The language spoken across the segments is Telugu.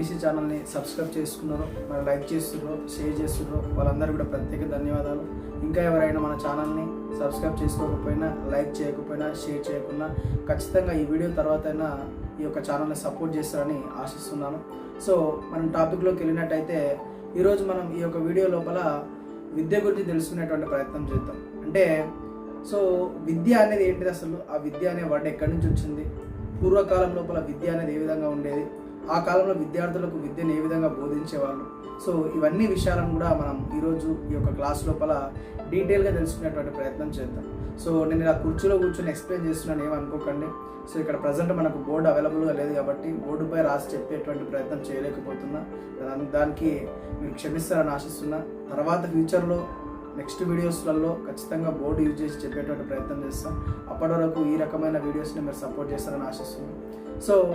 మన ఛానల్ని సబ్స్క్రైబ్ చేసుకున్నారో మరి లైక్ చేస్తున్నారో షేర్ చేస్తున్నారో. వాళ్ళందరూ కూడా ప్రత్యేక ధన్యవాదాలు. ఇంకా ఎవరైనా మన ఛానల్ని సబ్స్క్రైబ్ చేసుకోకపోయినా లైక్ చేయకపోయినా షేర్ చేయకుండా ఖచ్చితంగా ఈ వీడియో తర్వాత అయినా ఈ యొక్క ఛానల్ని సపోర్ట్ చేస్తారని ఆశిస్తున్నాను. సో మనం టాపిక్లోకి వెళ్ళినట్టయితే ఈరోజు మనం ఈ యొక్క వీడియో లోపల విద్య గురించి తెలుసుకునేటువంటి ప్రయత్నం చేద్దాం. అంటే సో విద్య అనేది ఏంటిది అసలు? ఆ విద్య అనే వర్డ్ ఎక్కడి నుంచి వచ్చింది? పూర్వకాలం లోపల విద్య అనేది ఏ విధంగా ఉండేది? ఆ కాలంలో విద్యార్థులకు విద్యను ఏ విధంగా బోధించేవాళ్ళు? సో ఇవన్నీ విషయాలను కూడా మనం ఈరోజు ఈ యొక్క క్లాస్ లోపల డీటెయిల్గా తెలుసుకునేటువంటి ప్రయత్నం చేద్దాం. సో నేను ఇలా కుర్చీలో కూర్చొని ఎక్స్ప్లెయిన్ చేస్తున్నాను ఏమనుకోకండి. సో ఇక్కడ ప్రజెంట్ మనకు బోర్డు అవైలబుల్గా లేదు కాబట్టి బోర్డుపై రాసి చెప్పేటువంటి ప్రయత్నం చేయలేకపోతున్నా. దాని- దానికి మీరు క్షమిస్తారని ఆశిస్తున్నా. తర్వాత ఫ్యూచర్లో నెక్స్ట్ వీడియోస్లలో ఖచ్చితంగా బోర్డు యూజ్ చేసి చెప్పేటువంటి ప్రయత్నం చేస్తాం. అప్పటి వరకు ఈ రకమైన వీడియోస్ని మీరు సపోర్ట్ చేస్తారని ఆశిస్తున్నాను సో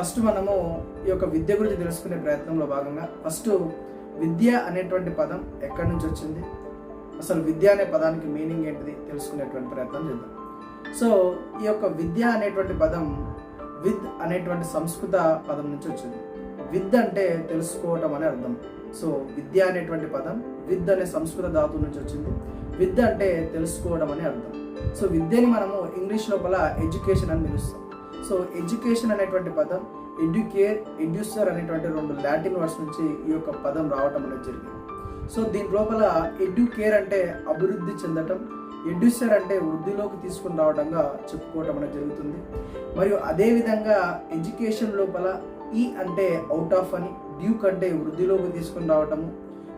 ఫస్ట్ మనము ఈ యొక్క విద్య గురించి తెలుసుకునే ప్రయత్నంలో భాగంగా ఫస్ట్ విద్య అనేటువంటి పదం ఎక్కడి నుంచి వచ్చింది? అసలు విద్య అనే పదానికి మీనింగ్ ఏంటిది? తెలుసుకునేటువంటి ప్రయత్నం చేద్దాం. సో ఈ యొక్క విద్య అనేటువంటి పదం విద్ అనేటువంటి సంస్కృత పదం నుంచి వచ్చింది. విద్ అంటే తెలుసుకోవటం అనే అర్థం. సో విద్య అనేటువంటి పదం విద్ అనే సంస్కృత ధాతు నుంచి వచ్చింది. విద్ అంటే తెలుసుకోవడం అనే అర్థం. సో విద్యని మనము ఇంగ్లీష్ లోపల ఎడ్యుకేషన్ అని పిలుస్తాం. సో ఎడ్యుకేషన్ అనేటువంటి పదం ఎడ్యుకేర్ ఎడ్యూసర్ అనేటువంటి రెండు లాటిన్ వర్డ్స్ నుంచి ఈ యొక్క పదం రావటం అనేది జరిగింది. సో దీని లోపల ఎడ్యుకేర్ అంటే అభివృద్ధి చెందటం ఎడ్యూసర్ అంటే వృద్ధిలోకి తీసుకుని రావడంగా చెప్పుకోవటం అనేది జరుగుతుంది. మరియు అదేవిధంగా ఎడ్యుకేషన్ లోపల ఈ అంటే అవుట్ ఆఫ్ అని డ్యూక్ అంటే వృద్ధిలోకి తీసుకుని రావటము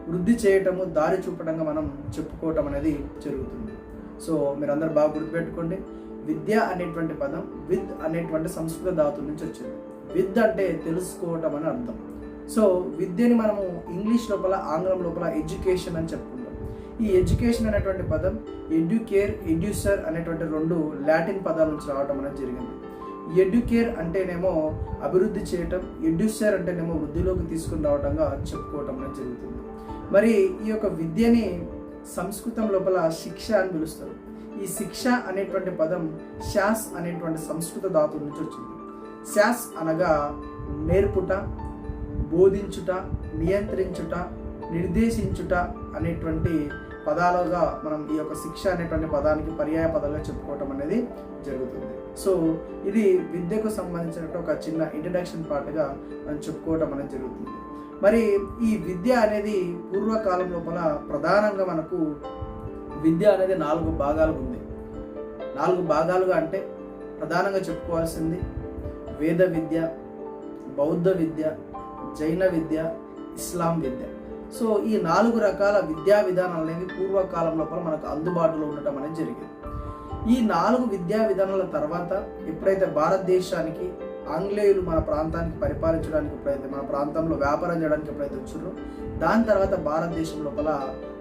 వృద్ధి చేయటము దారి చూపడంగా మనం చెప్పుకోవటం అనేది జరుగుతుంది. సో మీరందరూ బాగా గుర్తుపెట్టుకోండి. విద్య అనేటువంటి పదం విద్ అనేటువంటి సంస్కృత ధాతు నుంచి వచ్చింది. విద్ అంటే తెలుసుకోవటం అని అర్థం. సో విద్యని మనము ఇంగ్లీష్ లోపల ఆంగ్లం లోపల ఎడ్యుకేషన్ అని చెప్పుకుంటాం. ఈ ఎడ్యుకేషన్ అనేటువంటి పదం ఎడ్యుకేర్ ఎడ్యూసర్ అనేటువంటి రెండు లాటిన్ పదాల నుంచి రావడం అనేది జరిగింది. ఎడ్యుకేర్ అంటేనేమో అభివృద్ధి చేయటం ఎడ్యూసర్ అంటేనేమో వృద్ధిలోకి తీసుకుని రావడంగా చెప్పుకోవటం అనేది జరుగుతుంది. మరి ఈ యొక్క విద్యని సంస్కృతం లోపల శిక్ష అని పిలుస్తారు. ఈ శిక్ష అనేటువంటి పదం శాస్ అనేటువంటి సంస్కృత ధాతువు నుంచి వచ్చింది. శాస్ అనగా నేర్పుట బోధించుట నియంత్రించుట నిర్దేశించుట అనేటువంటి పదాలుగా మనం ఈ యొక్క శిక్ష అనేటువంటి పదానికి పర్యాయ పదాలుగా చెప్పుకోవటం అనేది జరుగుతుంది. సో ఇది విద్యకు సంబంధించినట్టు ఒక చిన్న ఇంట్రడక్షన్ పార్ట్గా మనం చెప్పుకోవటం అనేది జరుగుతుంది. మరి ఈ విద్య అనేది పూర్వకాలం లోపల ప్రధానంగా మనకు విద్య అనేది నాలుగు భాగాలుగా ఉంది. నాలుగు భాగాలుగా అంటే ప్రధానంగా చెప్పుకోవాల్సింది వేద విద్య బౌద్ధ విద్య జైన విద్య ఇస్లాం విద్య. సో ఈ నాలుగు రకాల విద్యా విధానాలు అనేవి పూర్వకాలం లోపల మనకు అందుబాటులో ఉండటం అనేది జరిగింది. ఈ నాలుగు విద్యా విధానాల తర్వాత ఎప్పుడైతే భారతదేశానికి ఆంగ్లేయులు మన ప్రాంతానికి పరిపాలించడానికి ఎప్పుడైతే మన ప్రాంతంలో వ్యాపారం చేయడానికి ఎప్పుడైతే వచ్చారో దాని తర్వాత భారతదేశం లోపల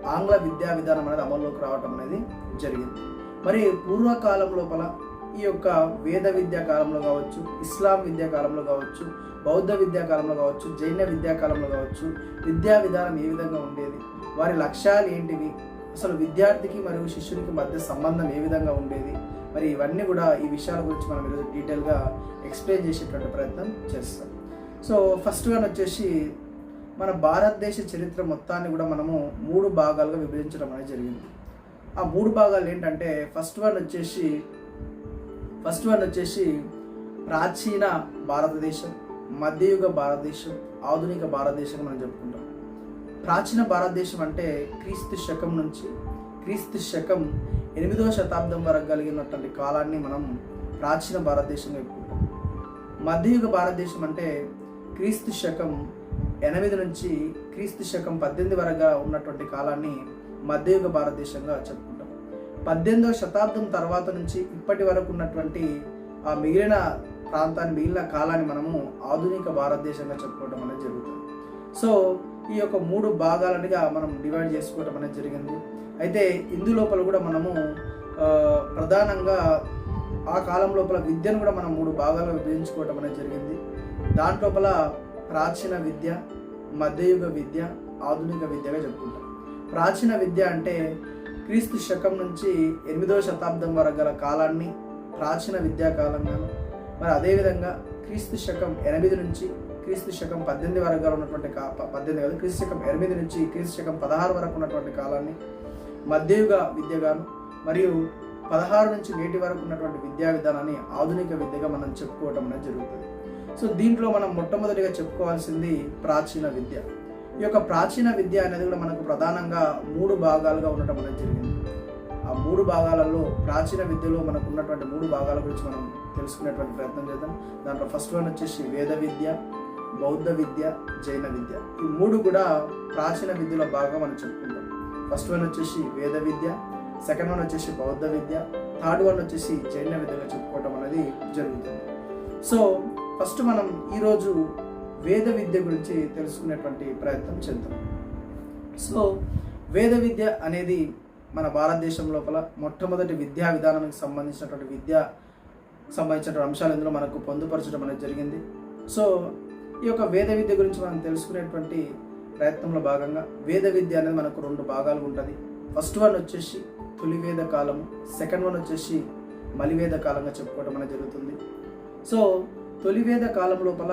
ఆంగ్ల విద్యా విధానం అనేది అమల్లోకి రావటం అనేది జరిగింది. మరి పూర్వకాలం లోపల ఈ యొక్క వేద విద్యా కాలంలో కావచ్చు ఇస్లాం విద్యా కాలంలో కావచ్చు బౌద్ధ విద్యా కాలంలో కావచ్చు జైన విద్యా కాలంలో కావచ్చు విద్యా విధానం ఏ విధంగా ఉండేది వారి లక్ష్యాలు ఏంటివి అసలు విద్యార్థికి మరియు శిష్యునికి మధ్య సంబంధం ఏ విధంగా ఉండేది మరి ఇవన్నీ కూడా ఈ విషయాల గురించి మనం ఈరోజు డీటెయిల్గా ఎక్స్ప్లెయిన్ చేసేటువంటి ప్రయత్నం చేస్తాం. సో ఫస్ట్ వన్ వచ్చేసి మన భారతదేశ చరిత్ర మొత్తాన్ని కూడా మనము మూడు భాగాలుగా విభజించడం అనేది జరిగింది. ఆ మూడు భాగాలు ఏంటంటే ఫస్ట్ వన్ వచ్చేసి ఫస్ట్ వన్ వచ్చేసి ప్రాచీన భారతదేశం మధ్యయుగ భారతదేశం ఆధునిక భారతదేశం మనం చెప్పుకుంటాం. ప్రాచీన భారతదేశం అంటే క్రీస్తు శకం నుంచి క్రీస్తు శకం ఎనిమిదవ శతాబ్దం వరకు కలిగినటువంటి కాలాన్ని మనం ప్రాచీన భారతదేశంగా చెప్పుకుంటాం. మధ్యయుగ భారతదేశం అంటే క్రీస్తు శకం ఎనిమిది నుంచి క్రీస్తు శకం పద్దెనిమిది వరకు ఉన్నటువంటి కాలాన్ని మధ్యయుగ భారతదేశంగా చెప్పుకుంటాం. పద్దెనిమిదవ శతాబ్దం తర్వాత నుంచి ఇప్పటి వరకు ఉన్నటువంటి ఆ మిగిలిన ప్రాంతాన్ని మిగిలిన కాలాన్ని మనము ఆధునిక భారతదేశంగా చెప్పుకోవడం అనేది జరుగుతుంది. సో ఈ యొక్క మూడు భాగాలనిగా మనం డివైడ్ చేసుకోవడం అనేది జరిగింది. అయితే ఇందు లోపల కూడా మనము ప్రధానంగా ఆ కాలం లోపల విద్యను కూడా మనం మూడు భాగాలుగా విభజించుకోవడం అనేది జరిగింది. దాంట్లోపల ప్రాచీన విద్య మధ్యయుగ విద్య ఆధునిక విద్యగా చెప్పుకుంటాం. ప్రాచీన విద్య అంటే క్రీస్తు శకం నుంచి ఎనిమిదవ శతాబ్దం వరకు గల కాలాన్ని ప్రాచీన విద్యాకాలంగాను మరి అదేవిధంగా క్రీస్తు శకం ఎనిమిది నుంచి క్రీస్తు శకం పద్దెనిమిది వరకు ఉన్నటువంటి కా ప- పద్దెనిమిది కాదు క్రీస్తు శకం ఎనిమిది నుంచి క్రీస్తు శకం పదహారు వరకు ఉన్నటువంటి కాలాన్ని మధ్యయుగ విద్యగాను మరియు పదహారు నుంచి నేటి వరకు ఉన్నటువంటి విద్యా విధానాన్ని ఆధునిక విద్యగా మనం చెప్పుకోవటం అనేది జరుగుతుంది. సో దీంట్లో మనం మొట్టమొదటిగా చెప్పుకోవాల్సింది ప్రాచీన విద్య. ఈ యొక్క ప్రాచీన విద్య అనేది కూడా మనకు ప్రధానంగా మూడు భాగాలుగా ఉండటం అనేది జరిగింది. ఆ మూడు భాగాలలో ప్రాచీన విద్యలో మనకు ఉన్నటువంటి మూడు భాగాల గురించి మనం తెలుసుకునేటువంటి ప్రయత్నం చేద్దాం. దాంట్లో ఫస్ట్ వన్ వచ్చేసి వేద విద్య బౌద్ధ విద్య జైన విద్య ఈ మూడు కూడా ప్రాచీన విద్యలో భాగం మనం చెప్పుకుంటాం. ఫస్ట్ వన్ వచ్చేసి వేద విద్య సెకండ్ వన్ వచ్చేసి బౌద్ధ విద్య థర్డ్ వన్ వచ్చేసి జైన విద్యగా చెప్పుకోవటం అనేది జరుగుతుంది. సో ఫస్ట్ మనం ఈరోజు వేద విద్య గురించి తెలుసుకునేటువంటి ప్రయత్నం చేద్దాం. సో వేద విద్య అనేది మన భారతదేశం లోపల మొట్టమొదటి విద్యా విధానానికి సంబంధించినటువంటి విద్య సంబంధించినటువంటి అంశాలు ఇందులో మనకు పొందుపరచడం అనేది జరిగింది. సో ఈ యొక్క వేద విద్య గురించి మనం తెలుసుకునేటువంటి ప్రయత్నంలో భాగంగా వేద విద్య అనేది మనకు రెండు భాగాలు ఉంటుంది. ఫస్ట్ వన్ వచ్చేసి తొలి వేద కాలము సెకండ్ వన్ వచ్చేసి మలివేద కాలంగా చెప్పుకోవడం అనేది జరుగుతుంది. సో తొలివేద కాలం లోపల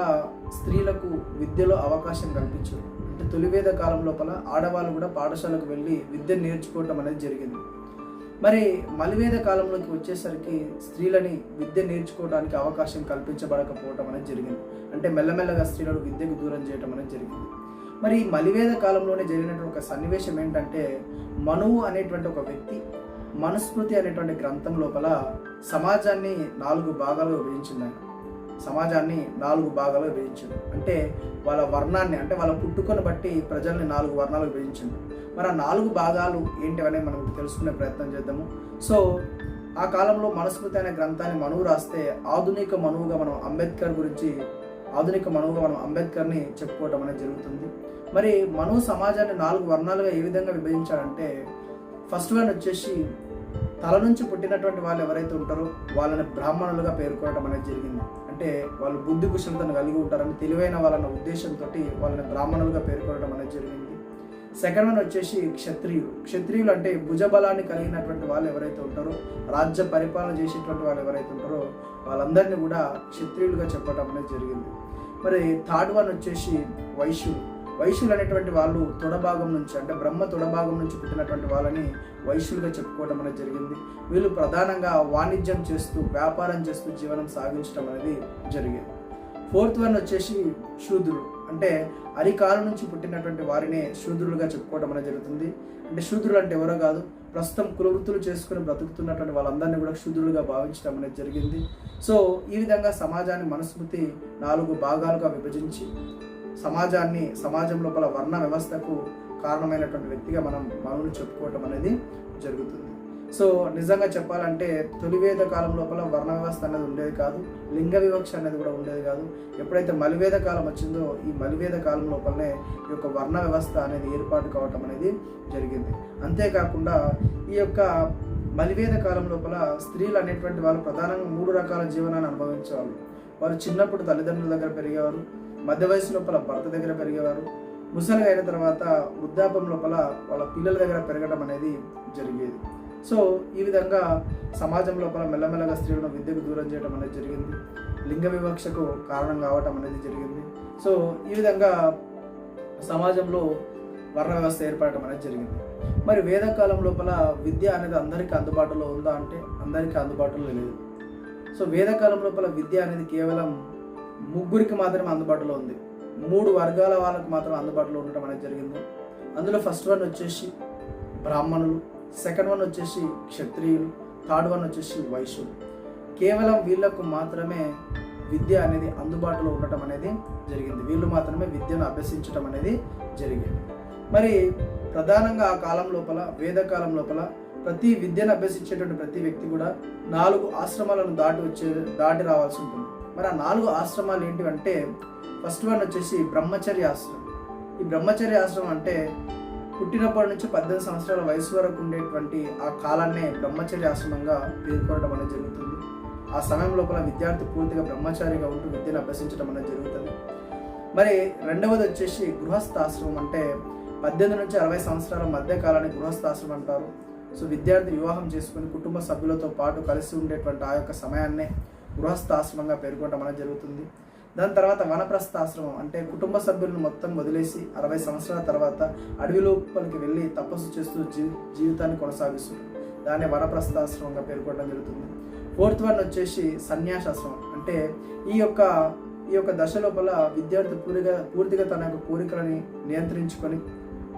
స్త్రీలకు విద్యలో అవకాశం కల్పించారు. అంటే తొలివేద కాలం లోపల ఆడవాళ్ళు కూడా పాఠశాలకు వెళ్ళి విద్య నేర్చుకోవటం అనేది జరిగింది. మరి మలివేద కాలంలోకి వచ్చేసరికి స్త్రీలని విద్య నేర్చుకోవడానికి అవకాశం కల్పించబడకపోవటం అనేది జరిగింది. అంటే మెల్లమెల్లగా స్త్రీలను విద్యకు దూరం చేయటం అనేది జరిగింది. మరి ఈ మలివేద కాలంలోనే జరిగినటువంటి ఒక సన్నివేశం ఏంటంటే మనువు అనేటువంటి ఒక వ్యక్తి మనుస్మృతి అనేటువంటి గ్రంథం లోపల సమాజాన్ని నాలుగు భాగాలుగా విభజించింది సమాజాన్ని నాలుగు భాగాలుగా విభజించింది. అంటే వాళ్ళ వర్ణాన్ని అంటే వాళ్ళ పుట్టుకను బట్టి ప్రజల్ని నాలుగు వర్ణాలు విభజించింది. మరి ఆ నాలుగు భాగాలు ఏంటివనే మనం తెలుసుకునే ప్రయత్నం చేద్దాము. సో ఆ కాలంలో మనస్మృతి అనే గ్రంథాన్ని మనువు రాస్తే ఆధునిక మనువుగా మనం అంబేద్కర్ గురించి ఆధునిక మనువుగా మనం అంబేద్కర్ని చెప్పుకోవటం అనేది జరుగుతుంది. మరి మనువు సమాజాన్ని నాలుగు వర్ణాలుగా ఏ విధంగా విభజించాడంటే ఫస్ట్ వన్ వచ్చేసి తల నుంచి పుట్టినటువంటి వాళ్ళు ఎవరైతే ఉంటారో వాళ్ళని బ్రాహ్మణులుగా పేర్కొనడం అనేది జరిగింది. అంటే వాళ్ళు బుద్ధి కుశలతను కలిగి ఉంటారని తెలివైన వాళ్ళన్న ఉద్దేశంతో వాళ్ళని బ్రాహ్మణులుగా పేర్కొనడం అనేది జరిగింది. సెకండ్ వన్ వచ్చేసి క్షత్రియులు. క్షత్రియులు అంటే భుజబలాన్ని కలిగినటువంటి వాళ్ళు ఎవరైతే ఉంటారో రాజ్య పరిపాలన చేసేటువంటి వాళ్ళు ఎవరైతే ఉంటారో వాళ్ళందరినీ కూడా క్షత్రియులుగా చెప్పడం అనేది జరిగింది. మరి థర్డ్ వన్ వచ్చేసి వైశ్యులు. వైశ్యులు అనేటువంటి వాళ్ళు తొడభాగం నుంచి అంటే బ్రహ్మ తొడభాగం నుంచి పుట్టినటువంటి వాళ్ళని వైశ్యులుగా చెప్పుకోవడం అనేది జరిగింది. వీళ్ళు ప్రధానంగా వాణిజ్యం చేస్తూ వ్యాపారం చేస్తూ జీవనం సాగించడం అనేది జరిగేది. ఫోర్త్ వన్ వచ్చేసి శూద్రుడు అంటే అరికాల నుంచి పుట్టినటువంటి వారినే శూద్రులుగా చెప్పుకోవడం అనేది జరుగుతుంది. అంటే శూద్రులు అంటే ఎవరో కాదు ప్రస్తుతం కులవృత్తులు చేసుకుని బ్రతుకుతున్నటువంటి వాళ్ళందరినీ కూడా శూద్రులుగా భావించడం అనేది జరిగింది. సో ఈ విధంగా సమాజాన్ని మనుస్మృతి నాలుగు భాగాలుగా విభజించి సమాజాన్ని సమాజం లోపల వర్ణ వ్యవస్థకు కారణమైనటువంటి వ్యక్తిగా మనం మనల్ని చెప్పుకోవటం అనేది జరుగుతుంది. సో నిజంగా చెప్పాలంటే తొలివేద కాలం లోపల వర్ణ వ్యవస్థ అనేది ఉండేది కాదు లింగ వివక్ష అనేది కూడా ఉండేది కాదు. ఎప్పుడైతే మలివేద కాలం వచ్చిందో ఈ మలివేద కాలం లోపలనే ఈ యొక్క వర్ణ వ్యవస్థ అనేది ఏర్పాటు కావటం అనేది జరిగింది. అంతేకాకుండా ఈ యొక్క మలివేద కాలం లోపల స్త్రీలు అనేటువంటి వాళ్ళు ప్రధానంగా మూడు రకాల జీవనాన్ని అనుభవించేవాళ్ళు. వారు చిన్నప్పుడు తల్లిదండ్రుల దగ్గర పెరిగేవారు మధ్య వయసు లోపల భర్త దగ్గర పెరిగేవారు. ముసలి అయిన తర్వాత వృద్ధాపం లోపల వాళ్ళ పిల్లల దగ్గర పెరగడం అనేది జరిగేది. సో ఈ విధంగా సమాజం లోపల మెల్లమెల్లగా స్త్రీలను విద్యకు దూరం చేయడం అనేది జరిగింది. లింగ వివక్షకు కారణం కావటం అనేది జరిగింది. సో ఈ విధంగా సమాజంలో వర్ణ వ్యవస్థ ఏర్పడటం అనేది జరిగింది. మరి వేదకాలం లోపల విద్య అనేది అందరికీ అందుబాటులో ఉందా అంటే అందరికీ అందుబాటులో లేదు. సో వేదకాలం లోపల విద్య అనేది కేవలం ముగ్గురికి మాత్రమే అందుబాటులో ఉంది. మూడు వర్గాల వాళ్ళకి మాత్రం అందుబాటులో ఉండటం అనేది జరిగింది. అందులో ఫస్ట్ వన్ వచ్చేసి బ్రాహ్మణులు సెకండ్ వన్ వచ్చేసి క్షత్రియులు థర్డ్ వన్ వచ్చేసి వైశ్యులు. కేవలం వీళ్ళకు మాత్రమే విద్య అనేది అందుబాటులో ఉండటం అనేది జరిగింది. వీళ్ళు మాత్రమే విద్యను అభ్యసించడం అనేది జరిగింది. మరి ప్రధానంగా ఆ కాలం లోపల వేదకాలం లోపల ప్రతి విద్యను అభ్యసించేటువంటి ప్రతి వ్యక్తి కూడా నాలుగు ఆశ్రమాలను దాటి వచ్చే దాటి రావాల్సి ఉంటుంది. మరి ఆ నాలుగు ఆశ్రమాలు ఏంటివంటే ఫస్ట్ వన్ వచ్చేసి బ్రహ్మచర్య ఆశ్రమం. ఈ బ్రహ్మచర్య ఆశ్రమం అంటే పుట్టినప్పటి నుంచి పద్దెనిమిది సంవత్సరాల వయసు వరకు ఉండేటువంటి ఆ కాలాన్నే బ్రహ్మచర్య ఆశ్రమంగా పేర్కొనడం అనేది జరుగుతుంది. ఆ సమయం లోపల విద్యార్థి పూర్తిగా బ్రహ్మచారిగా ఉంటూ విద్యను అభ్యసించడం అనేది జరుగుతుంది. మరి రెండవది వచ్చేసి గృహస్థాశ్రమం అంటే పద్దెనిమిది నుంచి అరవై సంవత్సరాల మధ్య కాలాన్ని గృహస్థాశ్రమం అంటారు. సో విద్యార్థి వివాహం చేసుకుని కుటుంబ సభ్యులతో పాటు కలిసి ఉండేటువంటి ఆ యొక్క సమయాన్నే గృహస్థాశ్రమంగా పేర్కొనడం అనేది జరుగుతుంది. దాని తర్వాత వనప్రస్థాశ్రమం అంటే కుటుంబ సభ్యులను మొత్తం వదిలేసి అరవై సంవత్సరాల తర్వాత అడవి లోపలికి వెళ్ళి తపస్సు చేస్తూ జీ జీవితాన్ని కొనసాగిస్తుంది దాన్ని వనప్రస్థాశ్రమంగా పేర్కొనడం జరుగుతుంది. ఫోర్త్ వన్ వచ్చేసి సన్యాసాశ్రమం. అంటే ఈ యొక్క ఈ యొక్క దశ లోపల విద్యార్థి పూర్తిగా పూర్తిగా తన యొక్క కోరికలని నియంత్రించుకొని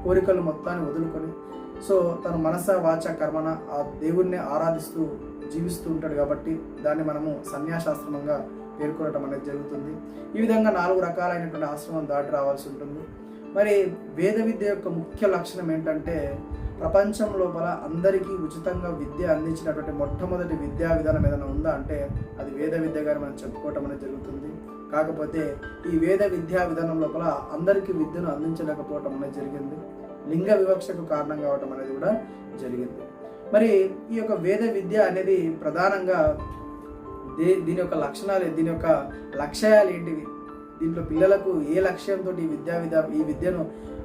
కోరికలు మొత్తాన్ని వదులుకొని సో తన మనస వాచ కర్మన ఆ దేవుణ్ణి ఆరాధిస్తూ జీవిస్తూ ఉంటాడు కాబట్టి దాన్ని మనము సన్యాసాశ్రమంగా పేర్కొనటం అనేది జరుగుతుంది. ఈ విధంగా నాలుగు రకాలైనటువంటి ఆశ్రమం దాటి రావాల్సి ఉంటుంది. మరి వేద విద్య యొక్క ముఖ్య లక్షణం ఏంటంటే ప్రపంచం లోపల అందరికీ ఉచితంగా విద్య అందించినటువంటి మొట్టమొదటి విద్యా విధానం ఏదైనా ఉందా అంటే అది వేద విద్యగా మనం చెప్పుకోవటం అనేది జరుగుతుంది. కాకపోతే ఈ వేద విద్యా విధానం లోపల అందరికీ విద్యను అందించలేకపోవటం అనేది జరిగింది. లింగ వివక్షకు కారణం కావటం అనేది కూడా జరిగింది. మరి ఈ యొక్క వేద విద్య అనేది ప్రధానంగా దే దీని యొక్క లక్షణాలు దీని యొక్క లక్ష్యాలు ఏంటివి? దీంట్లో పిల్లలకు ఏ లక్ష్యంతో ఈ విద్యా విధ ఈ విద్యను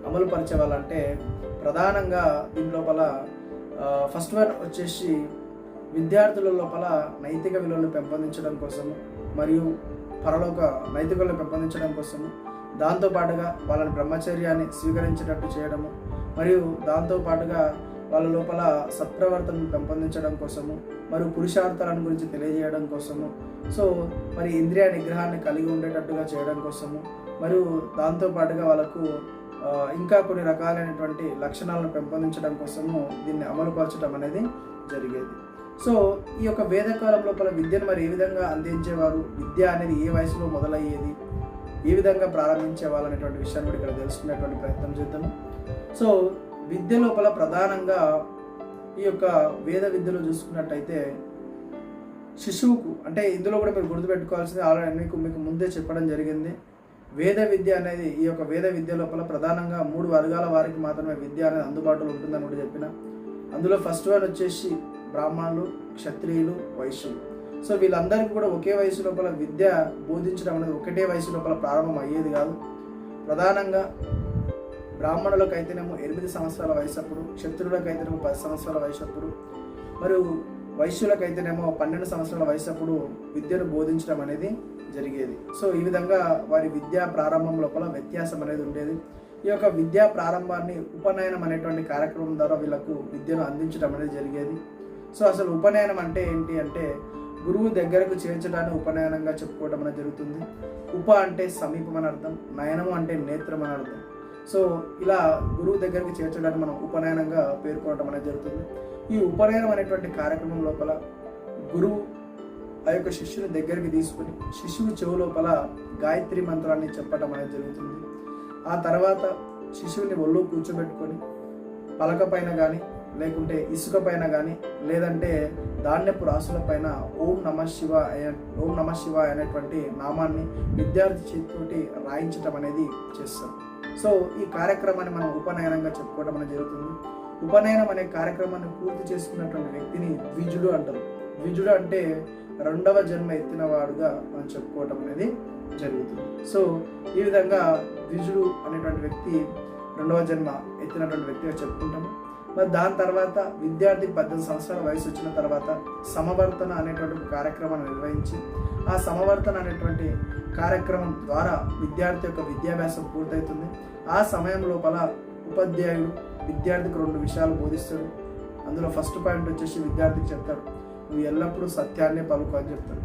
అమలు పరిచేవాళ్ళంటే ప్రధానంగా దీని లోపల ఫస్ట్ వన్ వచ్చేసి విద్యార్థుల లోపల నైతిక విలువలను పెంపొందించడం కోసము మరియు పరలోక నైతిక విలువలను పెంపొందించడం కోసము. దాంతోపాటుగా వాళ్ళని బ్రహ్మచర్యాన్ని స్వీకరించేటట్టు చేయడము మరియు దాంతోపాటుగా వాళ్ళ లోపల సత్ప్రవర్తనను పెంపొందించడం కోసము మరియు పురుషార్థాలను గురించి తెలియజేయడం కోసము. సో మరి ఇంద్రియ నిగ్రహాన్ని కలిగి ఉండేటట్టుగా చేయడం కోసము మరియు దాంతోపాటుగా వాళ్ళకు ఇంకా కొన్ని రకాలైనటువంటి లక్షణాలను పెంపొందించడం కోసము దీన్ని అమలుపరచడం అనేది జరిగేది. సో ఈ యొక్క వేదకాలం లోపల విద్యను మరి ఏ విధంగా అందించేవారు? విద్య అనేది ఏ వయసులో మొదలయ్యేది? ఏ విధంగా ప్రారంభించేవాళ్ళు అనేటువంటి విషయాన్ని కూడా ఇక్కడ తెలుసుకునేటువంటి ప్రయత్నం చేద్దాము. సో విద్య లోపల ప్రధానంగా ఈ యొక్క వేద విద్యలో చూసుకున్నట్టయితే శిశువుకు అంటే ఇందులో కూడా మీరు గుర్తుపెట్టుకోవాల్సింది ఆల్రెడీ మీకు మీకు ముందే చెప్పడం జరిగింది. వేద విద్య అనేది ఈ యొక్క వేద విద్య లోపల ప్రధానంగా మూడు వర్గాల వారికి మాత్రమే విద్య అనేది అందుబాటులో ఉంటుందని కూడా చెప్పిన. అందులో ఫస్ట్ వన్ వచ్చేసి బ్రాహ్మణులు క్షత్రియులు వైశ్యులు. సో వీళ్ళందరికీ కూడా ఒకే వయసు లోపల విద్య బోధించడం అనేది ఒకటే వయసు లోపల ప్రారంభం అయ్యేది కాదు. ప్రధానంగా బ్రాహ్మణులకు అయితేనేమో ఎనిమిది సంవత్సరాల వయసు అప్పుడు క్షత్రులకు అయితేనేమో పది సంవత్సరాల వయసు అప్పుడు మరియు వైశ్యులకు అయితేనేమో పన్నెండు సంవత్సరాల వయసు అప్పుడు విద్యను బోధించడం అనేది జరిగేది. సో ఈ విధంగా వారి విద్యా ప్రారంభం లోపల వ్యత్యాసం అనేది ఉండేది. ఈ యొక్క విద్యా ప్రారంభాన్ని ఉపనయనం అనేటువంటి కార్యక్రమం ద్వారా వీళ్ళకు విద్యను అందించడం అనేది జరిగేది. సో అసలు ఉపనయనం అంటే ఏంటి అంటే గురువు దగ్గరకు చేర్చడాన్ని ఉపనయనంగా చెప్పుకోవడం అనేది జరుగుతుంది. ఉప అంటే సమీపం అని అర్థం నయనము అంటే నేత్రం అని అర్థం. సో ఇలా గురువు దగ్గరికి చేర్చడానికి మనం ఉపనయనంగా పేర్కొనడం అనేది జరుగుతుంది. ఈ ఉపనయనం అనేటువంటి కార్యక్రమం లోపల గురువు ఆ యొక్క శిష్యుని దగ్గరికి తీసుకుని శిష్యుని చెవు లోపల గాయత్రి మంత్రాన్ని చెప్పడం అనేది జరుగుతుంది. ఆ తర్వాత శిశువుని ఒళ్ళు కూర్చోబెట్టుకొని పలక పైన కానీ లేకుంటే ఇసుక పైన కానీ లేదంటే ధాన్యపు రాసుల పైన ఓం నమ శివ ఓం నమ శివ అనేటువంటి నామాన్ని విద్యార్థి చేతితోటి రాయించటం అనేది చేస్తారు. సో ఈ కార్యక్రమాన్ని మనం ఉపనయనంగా చెప్పుకోవడం అనేది జరుగుతుంది. ఉపనయనం అనే కార్యక్రమాన్ని పూర్తి చేసుకున్నటువంటి వ్యక్తిని ద్విజుడు అంటారు. ద్విజుడు అంటే రెండవ జన్మ ఎత్తిన వాడుగా మనం చెప్పుకోవటం అనేది జరుగుతుంది. సో ఈ విధంగా ద్విజుడు అనేటువంటి వ్యక్తి రెండవ జన్మ ఎత్తినటువంటి వ్యక్తిగా చెప్పుకుంటాము. మరి దాని తర్వాత విద్యార్థి పద్దెనిమిది సంవత్సరాల వయసు వచ్చిన తర్వాత సమవర్తన అనేటువంటి కార్యక్రమాన్ని నిర్వహించి ఆ సమవర్తన అనేటువంటి కార్యక్రమం ద్వారా విద్యార్థి యొక్క విద్యాభ్యాసం పూర్తవుతుంది. ఆ సమయం లోపల ఉపాధ్యాయుడు విద్యార్థికి రెండు విషయాలు బోధిస్తాడు. అందులో ఫస్ట్ పాయింట్ వచ్చేసి విద్యార్థికి చెప్తాడు నువ్వు ఎల్లప్పుడూ సత్యాన్నే పలుకు అని చెప్తాడు.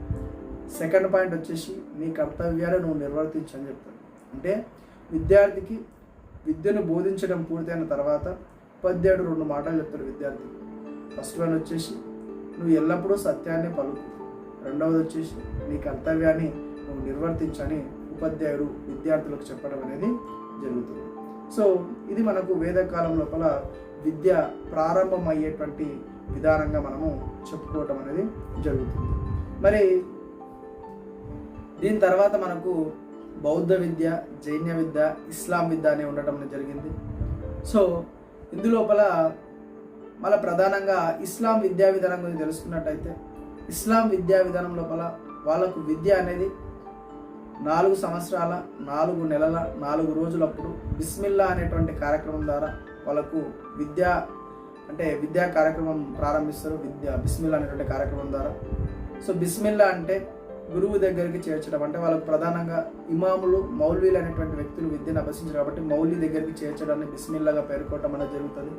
సెకండ్ పాయింట్ వచ్చేసి నీ కర్తవ్యాలు నువ్వు నిర్వర్తించు అని చెప్తాడు. అంటే విద్యార్థికి విద్యను బోధించడం పూర్తయిన తర్వాత ఉపాధ్యాయుడు రెండు మాటలు చెప్తాడు విద్యార్థి. ఫస్ట్ వన్ వచ్చేసి నువ్వు ఎల్లప్పుడూ సత్యాన్ని పలుకు. రెండవది వచ్చేసి నీ కర్తవ్యాన్ని నువ్వు నిర్వర్తించని ఉపాధ్యాయుడు విద్యార్థులకు చెప్పడం అనేది జరుగుతుంది. సో ఇది మనకు వేదకాలం లోపల విద్య ప్రారంభం అయ్యేటువంటి విధానంగా మనము చెప్పుకోవటం అనేది జరుగుతుంది. మరి దీని తర్వాత మనకు బౌద్ధ విద్య జైన విద్య ఇస్లాం విద్య అనే ఉండటం అనేది జరిగింది. సో ఇందులోపల మళ్ళీ ప్రధానంగా ఇస్లాం విద్యా విధానం గురించి తెలుసుకున్నట్టయితే ఇస్లాం విద్యా విధానం లోపల వాళ్ళకు విద్య అనేది నాలుగు సంవత్సరాల నాలుగు నెలల నాలుగు రోజులప్పుడు బిస్మిల్లా అనేటువంటి కార్యక్రమం ద్వారా వాళ్ళకు విద్య అంటే విద్యా కార్యక్రమం ప్రారంభిస్తారు. విద్య బిస్మిల్లా అనేటువంటి కార్యక్రమం ద్వారా. సో బిస్మిల్లా అంటే గురువు దగ్గరికి చేర్చడం. అంటే వాళ్ళకు ప్రధానంగా ఇమాములు మౌల్వీలు అనేటువంటి వ్యక్తులు విద్యను అభ్యసించారు కాబట్టి మౌలి దగ్గరికి చేర్చడాన్ని బిస్మిల్లాగా పేర్కోవటం అనేది జరుగుతుంది.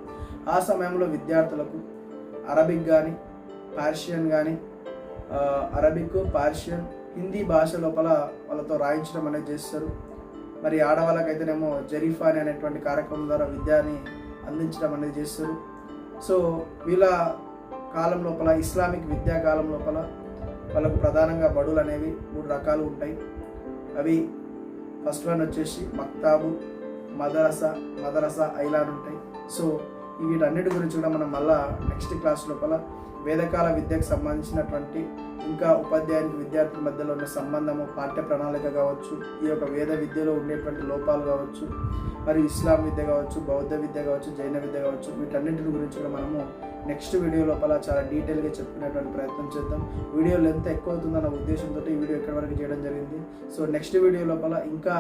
ఆ సమయంలో విద్యార్థులకు అరబిక్ కానీ పార్షియన్ కానీ అరబిక్ పార్షియన్ హిందీ భాష లోపల వాళ్ళతో రాయించడం అనేది చేస్తారు. మరి ఆడవాళ్ళకైతేనేమో జరీఫా అని అనేటువంటి కార్యక్రమం ద్వారా విద్యని అందించడం అనేది చేస్తారు. సో వీళ్ళ కాలం లోపల ఇస్లామిక్ విద్యా కాలం లోపల వాళ్ళకు ప్రధానంగా బడులు అనేవి మూడు రకాలు ఉంటాయి. అవి ఫస్ట్ వన్ వచ్చేసి మక్తాబు మదరసా మదరస ఐలాన్ ఉంటాయి. సో వీటన్నిటి గురించి కూడా మనం మళ్ళా నెక్స్ట్ క్లాస్ లోపల వేదకాల విద్యకు సంబంధించినటువంటి ఇంకా ఉపాధ్యాయునికి విద్యార్థుల మధ్యలో ఉన్న సంబంధము పాఠ్య ప్రణాళిక కావచ్చు ఈ యొక్క వేద విద్యలో ఉండేటువంటి లోపాలు కావచ్చు మరి ఇస్లాం విద్య కావచ్చు బౌద్ధ విద్య కావచ్చు జైన విద్య కావచ్చు వీటన్నింటి గురించి కూడా మనము నెక్స్ట్ వీడియో లోపల చాలా డీటెయిల్గా చెప్పుకునేటువంటి ప్రయత్నం చేద్దాం. వీడియో లెంత్ ఎక్కువ అవుతుందన్న ఉద్దేశంతో ఈ వీడియో ఎక్కడి వరకు చేయడం జరిగింది. సో నెక్స్ట్ వీడియో లోపల ఇంకా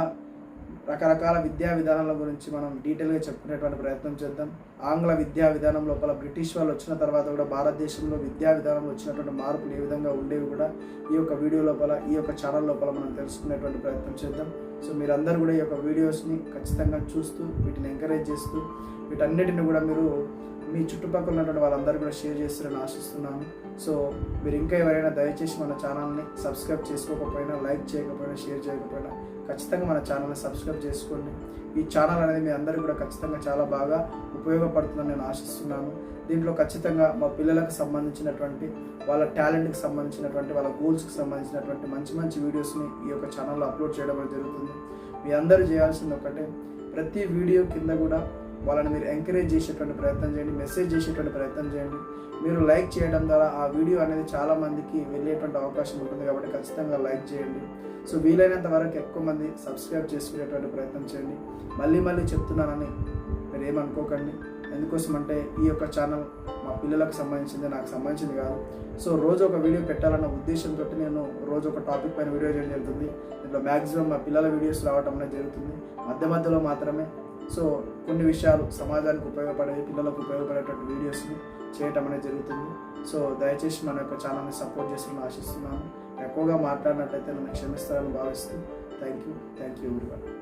రకరకాల విద్యా విధానాల గురించి మనం డీటెయిల్గా చెప్పుకునేటువంటి ప్రయత్నం చేద్దాం. ఆంగ్ల విద్యా విధానం లోపల బ్రిటిష్ వాళ్ళు వచ్చిన తర్వాత కూడా భారతదేశంలో విద్యా విధానంలో వచ్చినటువంటి మార్పులు ఏ విధంగా ఉండేవి కూడా ఈ యొక్క వీడియో లోపల ఈ యొక్క ఛానల్ లోపల మనం తెలుసుకునేటువంటి ప్రయత్నం చేద్దాం. సో మీరందరూ కూడా ఈ యొక్క వీడియోస్ని ఖచ్చితంగా చూస్తూ వీటిని ఎంకరేజ్ చేస్తూ వీటన్నిటిని కూడా మీరు మీ చుట్టుపక్కల ఉన్నటువంటి వాళ్ళందరూ కూడా షేర్ చేస్తారని ఆశిస్తున్నాను. సో మీరు ఇంకా ఎవరైనా దయచేసి మన ఛానల్ని సబ్స్క్రైబ్ చేసుకోకపోయినా లైక్ చేయకపోయినా షేర్ చేయకపోయినా ఖచ్చితంగా మన ఛానల్ని సబ్స్క్రైబ్ చేసుకోండి. ఈ ఛానల్ అనేది మీ అందరికీ కూడా ఖచ్చితంగా చాలా బాగా ఉపయోగపడుతుందని నేను ఆశిస్తున్నాను. దీంట్లో ఖచ్చితంగా మా పిల్లలకు సంబంధించినటువంటి వాళ్ళ టాలెంట్కి సంబంధించినటువంటి వాళ్ళ గోల్స్కి సంబంధించినటువంటి మంచి మంచి వీడియోస్ని ఈ యొక్క ఛానల్లో అప్లోడ్ చేయడం జరుగుతుంది. మీ అందరూ చేయాల్సింది ఒకటే ప్రతి వీడియో కింద కూడా వాళ్ళని మీరు ఎంకరేజ్ చేసేటువంటి ప్రయత్నం చేయండి మెసేజ్ చేసేటువంటి ప్రయత్నం చేయండి. మీరు లైక్ చేయడం ద్వారా ఆ వీడియో అనేది చాలా మందికి వెళ్ళేటువంటి అవకాశం ఉంటుంది కాబట్టి ఖచ్చితంగా లైక్ చేయండి. సో వీలైనంత వరకు ఎక్కువ మంది సబ్స్క్రైబ్ చేసుకునేటువంటి ప్రయత్నం చేయండి. మళ్ళీ మళ్ళీ చెప్తున్నానని మీరు ఏమనుకోకండి. ఎందుకోసం అంటే ఈ యొక్క ఛానల్ మా పిల్లలకు సంబంధించింది నాకు సంబంధించింది కాదు. సో రోజు ఒక వీడియో పెట్టాలన్న ఉద్దేశంతో నేను రోజు ఒక టాపిక్ పైన వీడియో చేయడం జరుగుతుంది. ఇందులో మ్యాక్సిమం మా పిల్లల వీడియోస్ రావడం అనేది జరుగుతుంది. మధ్య మధ్యలో మాత్రమే సో కొన్ని విషయాలు సమాజానికి ఉపయోగపడే పిల్లలకు ఉపయోగపడేటువంటి వీడియోస్ని చేయటం అనేది జరుగుతుంది. సో దయచేసి మన యొక్క ఛానల్ని సపోర్ట్ చేసి ఆశిస్తున్నాను. ఎక్కువగా మాట్లాడినట్లయితే నన్ను క్షమిస్తారని భావిస్తూ thank you thank you everyone